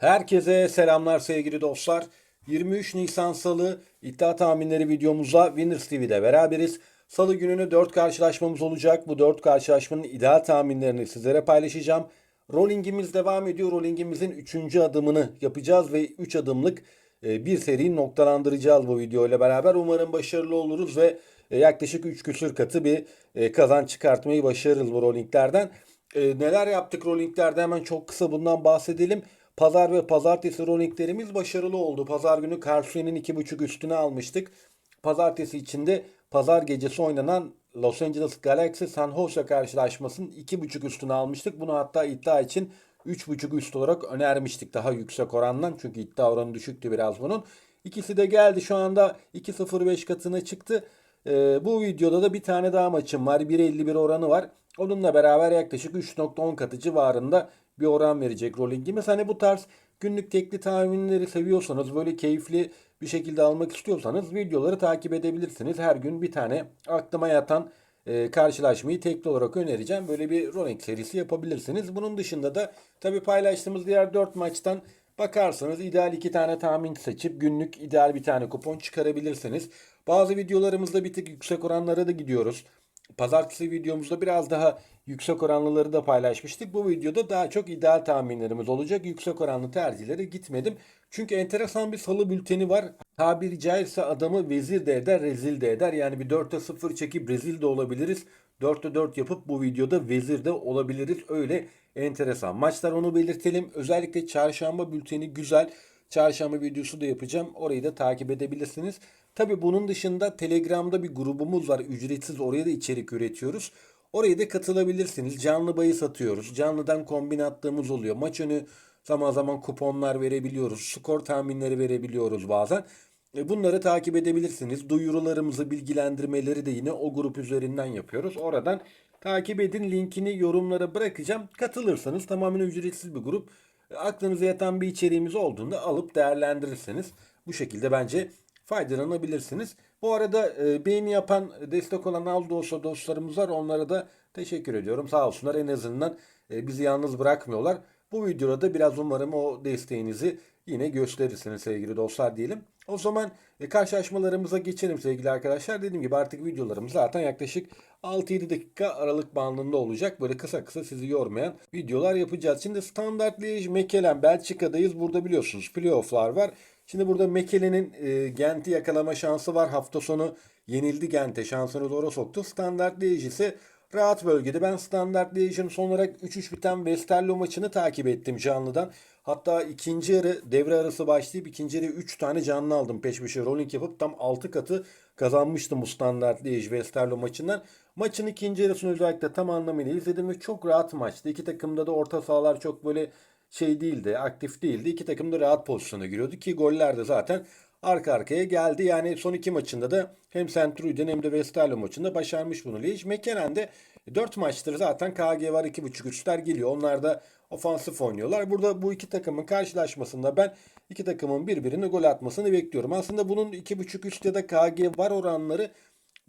Herkese selamlar sevgili dostlar. 23 Nisan Salı iddia tahminleri videomuzla Winners TV'de beraberiz. Salı gününü 4 karşılaşmamız olacak. Bu 4 karşılaşmanın ideal tahminlerini sizlere paylaşacağım. Rollingimiz devam ediyor. Rollingimizin 3. adımını yapacağız ve 3 adımlık e, bir seriyi noktalandıracağız bu video ile beraber. Umarım başarılı oluruz ve e, yaklaşık 3 küsür katı bir e, kazanç çıkartmayı başarırız bu rollinglerden. Neler yaptık rollinglerde hemen çok kısa bundan bahsedelim. Pazar ve pazartesi rollinglerimiz başarılı oldu. Pazar günü Karsu'nun 2.5 üstüne almıştık. Pazartesi içinde pazar gecesi oynanan Los Angeles Galaxy San Jose karşılaşmasının 2.5 üstüne almıştık. Bunu hatta iddia için 3.5 üst olarak önermiştik daha yüksek orandan. Çünkü iddia oranı düşüktü biraz bunun. İkisi de geldi şu anda 2.05 katına çıktı. Ee, bu videoda da bir tane daha maçım var. 1.51 oranı var. Onunla beraber yaklaşık 3.10 katı civarında bir oran verecek rollingimiz. Hani bu tarz günlük tekli tahminleri seviyorsanız böyle keyifli bir şekilde almak istiyorsanız videoları takip edebilirsiniz. Her gün bir tane aklıma yatan e, karşılaşmayı tekli olarak önereceğim. Böyle bir rolling serisi yapabilirsiniz. Bunun dışında da tabii paylaştığımız diğer 4 maçtan bakarsanız ideal 2 tane tahmin seçip günlük ideal bir tane kupon çıkarabilirsiniz. Bazı videolarımızda bir tık yüksek oranlara da gidiyoruz. Pazartesi videomuzda biraz daha yüksek oranlıları da paylaşmıştık. Bu videoda daha çok ideal tahminlerimiz olacak. Yüksek oranlı tercihlere gitmedim. Çünkü enteresan bir salı bülteni var. Tabiri caizse adamı vezir de eder, rezil de eder. Yani bir 4'e 0 çekip rezil de olabiliriz. 4'te 4 yapıp bu videoda vezir de olabiliriz. Öyle enteresan. Maçlar onu belirtelim. Özellikle çarşamba bülteni güzel. Çarşamba videosu da yapacağım. Orayı da takip edebilirsiniz. Tabi bunun dışında Telegram'da bir grubumuz var. Ücretsiz oraya da içerik üretiyoruz. Oraya da katılabilirsiniz. Canlı bayı satıyoruz. Canlıdan kombin attığımız oluyor. Maç önü zaman zaman kuponlar verebiliyoruz. Skor tahminleri verebiliyoruz bazen. E, Bunları takip edebilirsiniz. Duyurularımızı, bilgilendirmeleri de yine o grup üzerinden yapıyoruz. Oradan takip edin. Linkini yorumlara bırakacağım. Katılırsanız tamamen ücretsiz bir grup. E, Aklınıza yatan bir içeriğimiz olduğunda alıp değerlendirirseniz bu şekilde bence faydalanabilirsiniz. Bu arada e, beğeni yapan, destek olan Aldo olsa dostlarımız var. Onlara da teşekkür ediyorum. Sağ olsunlar en azından e, bizi yalnız bırakmıyorlar. Bu videoda da biraz umarım o desteğinizi yine gösterirsiniz sevgili dostlar diyelim. O zaman e, karşılaşmalarımıza geçelim sevgili arkadaşlar. Dediğim gibi artık videolarımız zaten yaklaşık 6-7 dakika aralık bandında olacak. Böyle kısa kısa sizi yormayan videolar yapacağız. Şimdi Standard Liège Mekelen Belçika'dayız. Burada biliyorsunuz playofflar var. Şimdi burada Mekele'nin e, Gent'i yakalama şansı var. Hafta sonu yenildi Gent'e. Şansını doğru soktu. Standard Liège ise rahat bölgede. Ben Standard Liège'in son olarak 3-3 biten Westerlo maçını takip ettim canlıdan. Hatta ikinci yarı devre arası başlayıp ikinci yarı 3 tane canlı aldım peş peşe rolling yapıp tam 6 katı kazanmıştım bu Standard Liège Westerlo maçından. Maçın ikinci yarısını özellikle tam anlamıyla izledim ve çok rahat maçtı. İki takımda da orta sahalar çok böyle şey değildi, aktif değildi. İki takım da rahat pozisyona giriyordu ki goller de zaten arka arkaya geldi. Yani son iki maçında da hem Centurion hem de Westerlo maçında başarmış bunu. Liège Mekenen'de 4 maçtır zaten KG var 2.5 üstler geliyor. Onlar da ofansif oynuyorlar. Burada bu iki takımın karşılaşmasında ben iki takımın birbirine gol atmasını bekliyorum. Aslında bunun 2.5 üst ya da KG var oranları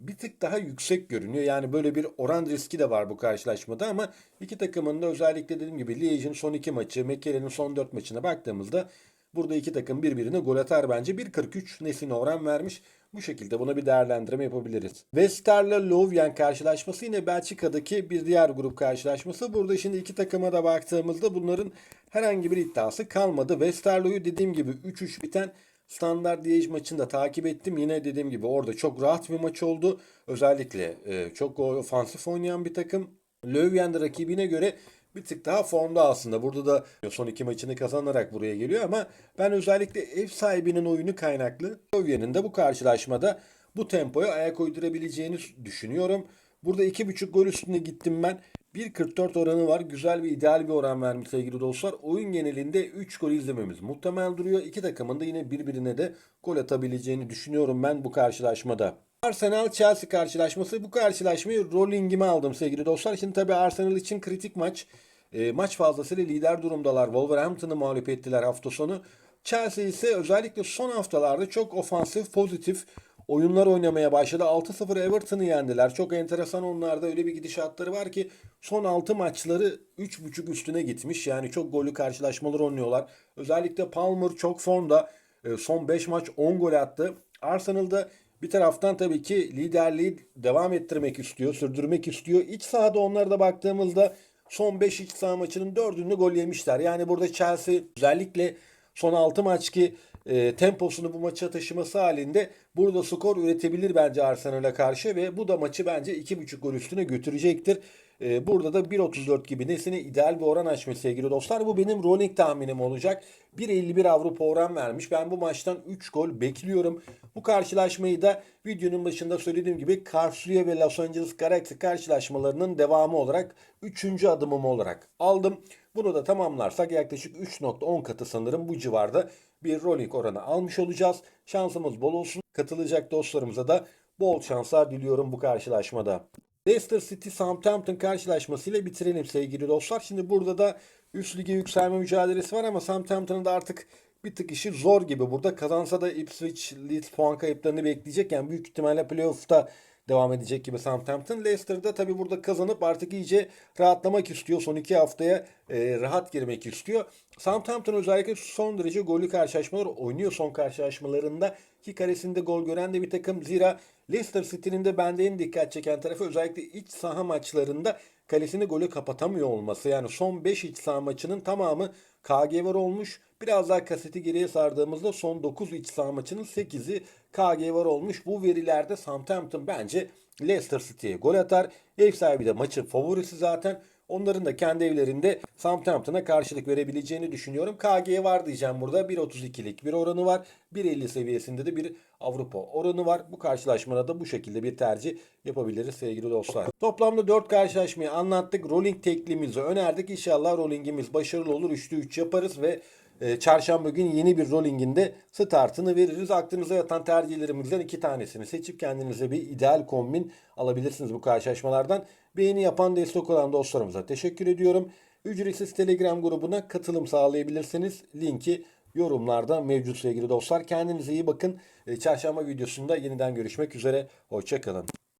bir tık daha yüksek görünüyor. Yani böyle bir oran riski de var bu karşılaşmada ama iki takımın da özellikle dediğim gibi Liège'in son iki maçı, Mekele'nin son dört maçına baktığımızda burada iki takım birbirine gol atar bence. 1.43 Nesine oran vermiş. Bu şekilde buna bir değerlendirme yapabiliriz. Westerlo Lovyen karşılaşması yine Belçika'daki bir diğer grup karşılaşması. Burada şimdi iki takıma da baktığımızda bunların herhangi bir iddiası kalmadı. Westerlo'yu dediğim gibi 3-3 biten Standart Liège maçını da takip ettim. Yine dediğim gibi orada çok rahat bir maç oldu. Özellikle e, çok ofansif oynayan bir takım. Löwen de rakibine göre bir tık daha formda aslında. Burada da son iki maçını kazanarak buraya geliyor ama ben özellikle ev sahibinin oyunu kaynaklı Löwen'in de bu karşılaşmada bu tempoya ayak uydurabileceğini düşünüyorum. Burada 2.5 gol üstüne gittim ben. 1.44 oranı var. Güzel ve ideal bir oran vermiş sevgili dostlar. Oyun genelinde 3 gol izlememiz muhtemel duruyor. İki takımın da yine birbirine de gol atabileceğini düşünüyorum ben bu karşılaşmada. Arsenal Chelsea karşılaşması. Bu karşılaşmayı rollingime aldım sevgili dostlar. Şimdi tabii Arsenal için kritik maç. E, maç fazlasıyla lider durumdalar. Wolverhampton'ı mağlup ettiler hafta sonu. Chelsea ise özellikle son haftalarda çok ofansif, pozitif oyunlar oynamaya başladı. 6-0 Everton'ı yendiler. Çok enteresan onlarda öyle bir gidişatları var ki son 6 maçları 3.5 üstüne gitmiş. Yani çok gollü karşılaşmalar oynuyorlar. Özellikle Palmer çok formda. E, Son 5 maç 10 gol attı. Arsenal'da bir taraftan tabii ki liderliği devam ettirmek istiyor, sürdürmek istiyor. İç sahada onlara da baktığımızda son 5 iç saha maçının 4'ünde gol yemişler. Yani burada Chelsea özellikle son 6 maç ki e, temposunu bu maça taşıması halinde burada skor üretebilir bence Arsenal'a karşı ve bu da maçı bence 2.5 gol üstüne götürecektir. E, burada da 1.34 gibi nesine ideal bir oran açmış sevgili dostlar. Bu benim rolling tahminim olacak. 1.51 Avrupa oran vermiş. Ben bu maçtan 3 gol bekliyorum. Bu karşılaşmayı da videonun başında söylediğim gibi Karsuya ve Los Angeles Galaxy karşılaşmalarının devamı olarak 3. adımım olarak aldım. Bunu da tamamlarsak yaklaşık 3.10 katı sanırım bu civarda bir rolling oranı almış olacağız. Şansımız bol olsun. Katılacak dostlarımıza da bol şanslar diliyorum bu karşılaşmada. Leicester City Southampton karşılaşmasıyla bitirelim sevgili dostlar. Şimdi burada da üst lige yükselme mücadelesi var ama Southampton'ın da artık bir tık işi zor gibi. Burada kazansa da Ipswich Leeds puan kayıplarını bekleyecek. Yani büyük ihtimalle playoff'ta devam edecek gibi Southampton. Leicester'da tabii burada kazanıp artık iyice rahatlamak istiyor. Son iki haftaya e, rahat girmek istiyor. Southampton özellikle son derece gollü karşılaşmalar oynuyor son karşılaşmalarında. Ki karesinde gol gören de bir takım. Zira Leicester City'nin de bende en dikkat çeken tarafı özellikle iç saha maçlarında kalesini golü kapatamıyor olması. Yani son 5 iç saha maçının tamamı KG var olmuş. Biraz daha kaseti geriye sardığımızda son 9 iç saha maçının 8'i KG var olmuş. Bu verilerde Southampton bence Leicester City'ye gol atar. Ev sahibi de maçın favorisi zaten. Onların da kendi evlerinde Southampton'a karşılık verebileceğini düşünüyorum. KG var diyeceğim burada. 1.32'lik bir oranı var. 1.50 seviyesinde de bir Avrupa oranı var. Bu karşılaşmada da bu şekilde bir tercih yapabiliriz sevgili dostlar. Toplamda 4 karşılaşmayı anlattık. Rolling teklimizi önerdik. İnşallah rollingimiz başarılı olur. 3'te 3 yaparız ve çarşamba günü yeni bir rollinginde startını veririz. Aklınıza yatan tercihlerimizden iki tanesini seçip kendinize bir ideal kombin alabilirsiniz bu karşılaşmalardan. Beğeni yapan destek olan dostlarımıza teşekkür ediyorum. Ücretsiz Telegram grubuna katılım sağlayabilirsiniz. Linki yorumlarda mevcut sevgili dostlar. Kendinize iyi bakın. E, Çarşamba videosunda yeniden görüşmek üzere. Hoşçakalın.